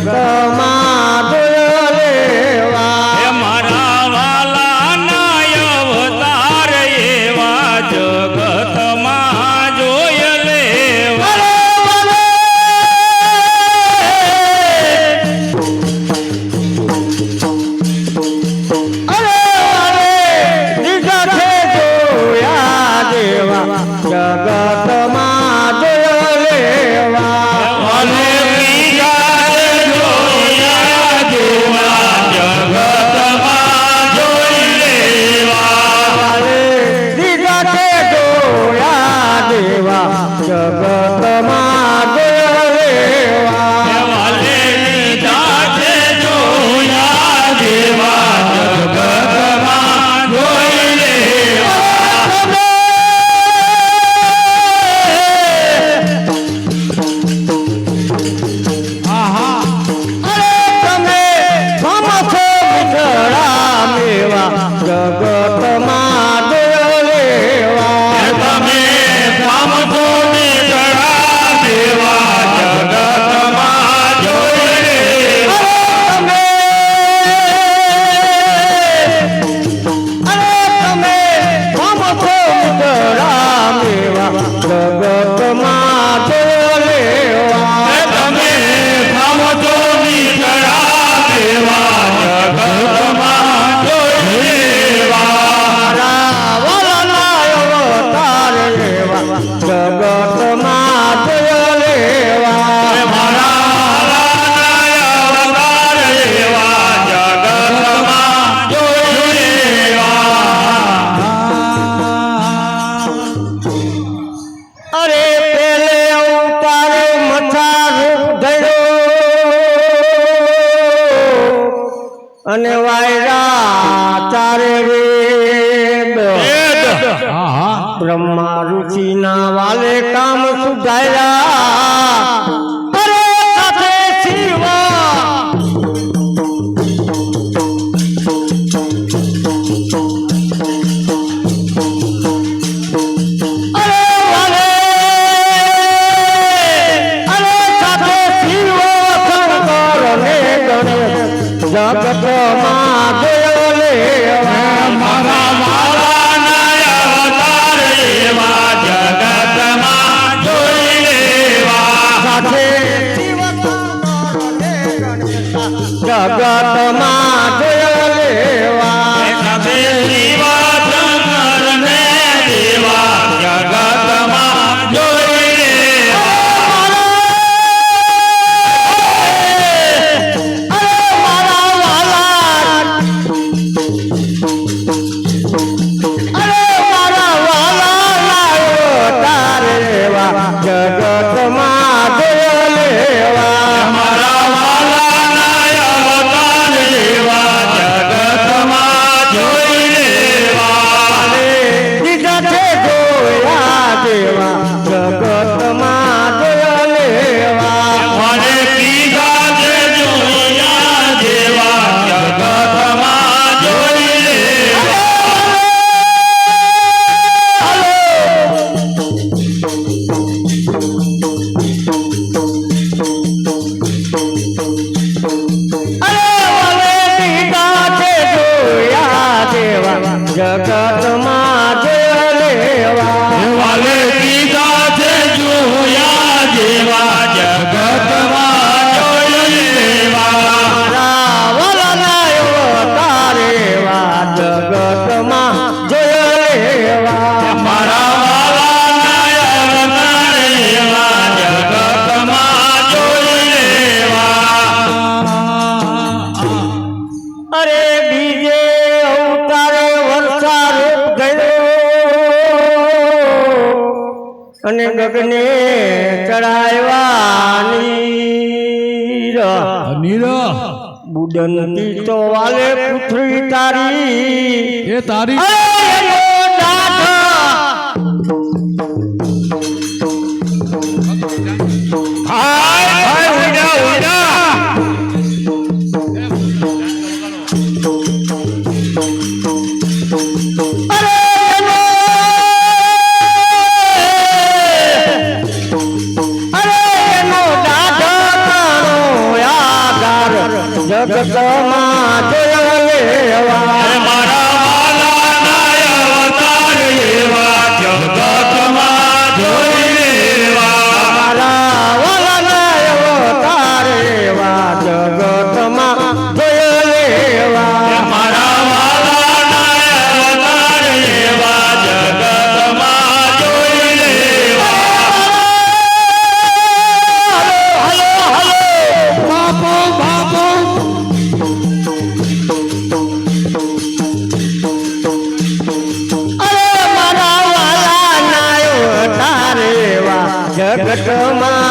da ma Mama. તારે રે બ્રહ્મા ઋષિ ના વાલે કામ સુધાયા जगत मा અને નગને ચડાવ્યા નીર નીર બુડનતી તો વાલે પૃથ્વી તારી. એ તારી. જગમાં લેવા chama